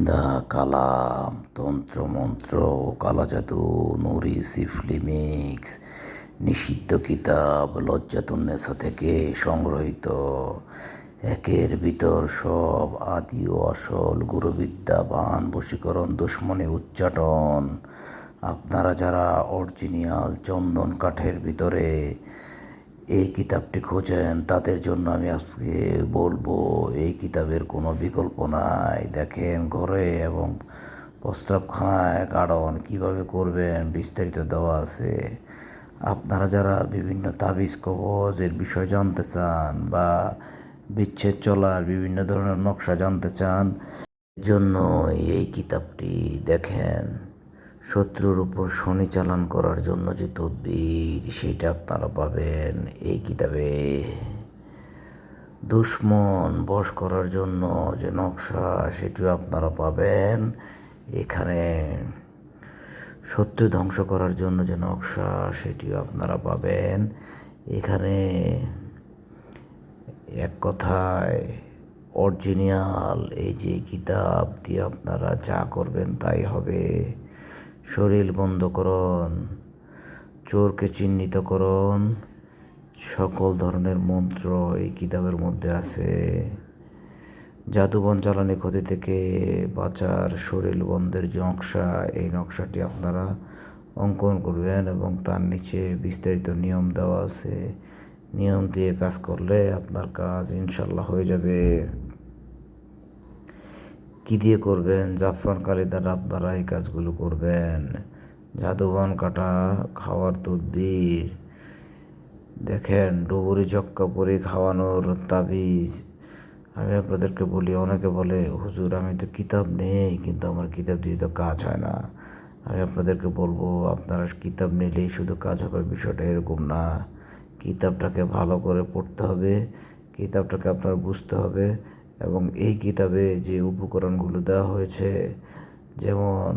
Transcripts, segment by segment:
নিন্দা, কালাম, তন্ত্রমন্ত্র, কালাজাদু, নুরি, সিফলি মিক্স, নিষিদ্ধ কিতাব লজ্জাতুন্নেসা থেকে সংগ্রহীত। একের ভিতর সব আদি ও আসল গুরুবিদ্যা, বান, বশীকরণ, দুশ্মনী উচ্চাটন। আপনারা যারা অরিজিনাল চন্দন কাঠের ভিতরে এই কিতাবটি খোঁজেন, তাদের জন্য আমি আজকে বলব, এই কিতাবের কোনো বিকল্প নাই। দেখেন ঘরে এবং প্রস্রাবখানায় কারণ কীভাবে করবেন বিস্তারিত দেওয়া আছে। আপনারা যারা বিভিন্ন তাবিজ কবজের বিষয় জানতে চান বা বিচ্ছেদ চলার বিভিন্ন ধরনের নকশা জানতে চান জন্য এই কিতাবটি দেখেন। শত্রুর উপর শনি চালান করার জন্য যে তদবির, সেটা আপনারা পাবেন এই কিতাবে। দুশ্মন বশ করার জন্য যে নকশা, সেটিও আপনারা পাবেন। এখানে শত্রু ধ্বংস করার জন্য যে নকশা, সেটিও আপনারা পাবেন। এখানে এক কথায় অরিজিনাল এই যে কিতাব দিয়ে আপনারা যা করবেন তাই হবে। শরীর বন্ধ করুন, চোরকে চিহ্নিত করুন। সকল ধরনের মন্ত্র এই কিতাবের মধ্যে আছে। জাদুবন জ্বালানি ক্ষতি থেকে বাঁচার শরীর বন্ধের যে নকশা, এই নকশাটি আপনারা অঙ্কন করবেন এবং তার নিচে বিস্তারিত নিয়ম দেওয়া আছে। নিয়ম দিয়ে কাজ করলে আপনার কাজ ইনশাল্লাহ হয়ে যাবে। কি দিয়ে করবেন? জাফরান কালি দ্বারা আপনারা এই কাজগুলো করবেন। জাদুবান কাটা, খাওয়ার তদবির। দেখেন, ডুবুরি চক্কা পরে খাওয়ানোর তাবিজ। আমি আপনাদেরকে বলি, অনেকে বলে, হুজুর, আমি তো কিতাব নেই, কিন্তু আমার কিতাব দিয়ে তো কাজ হয় না। আমি আপনাদেরকে বলব, আপনারা কিতাব নিলেই শুধু কাজ হবে, বিষয়টা এরকম না। কিতাবটাকে ভালো করে পড়তে হবে, কিতাবটাকে আপনার বুঝতে হবে এবং এই কিতাবে যে উপকরণগুলো দেওয়া হয়েছে, যেমন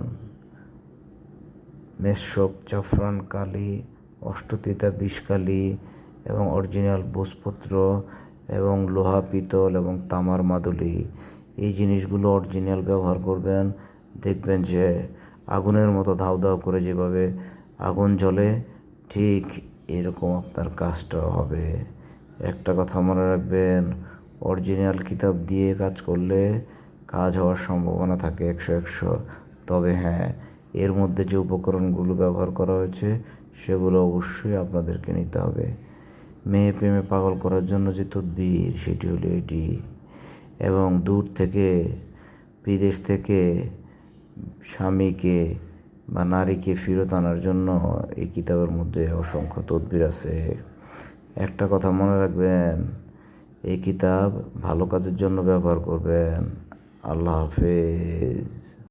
মেশক, জাফরান কালি, অষ্টতিতা বিষকালি এবং অরিজিনাল ভোজপত্র এবং লোহা পিতল এবং তামার মাদুলি, এই জিনিসগুলো অরিজিনাল ব্যবহার করবেন। দেখবেন যে আগুনের মতো ধাউ ধাউ করে যেভাবে আগুন জ্বলে, ঠিক এরকম আপনার কাজটা হবে। একটা কথা মনে রাখবেন অরিজিনাল কিতাব দিয়ে কাজ করলে কাজ হওয়ার সম্ভাবনা থাকে একশো একশো। তবে হ্যাঁ এর মধ্যে যে উপকরণগুলো ব্যবহার করা হয়েছে, সেগুলো অবশ্যই আপনাদেরকে নিতে হবে। মেয়ে প্রেমে পাগল করার জন্য যে তদবির, সেটি হলো এটি। এবং দূর থেকে, বিদেশ থেকে স্বামীকে বা নারীকে ফেরত আনার জন্য এই কিতাবের মধ্যে অসংখ্য তদবির আছে। একটা কথা মনে রাখবেন এই কিতাব ভালো কাজের জন্য ব্যবহার করবেন। আল্লাহ হাফেজ।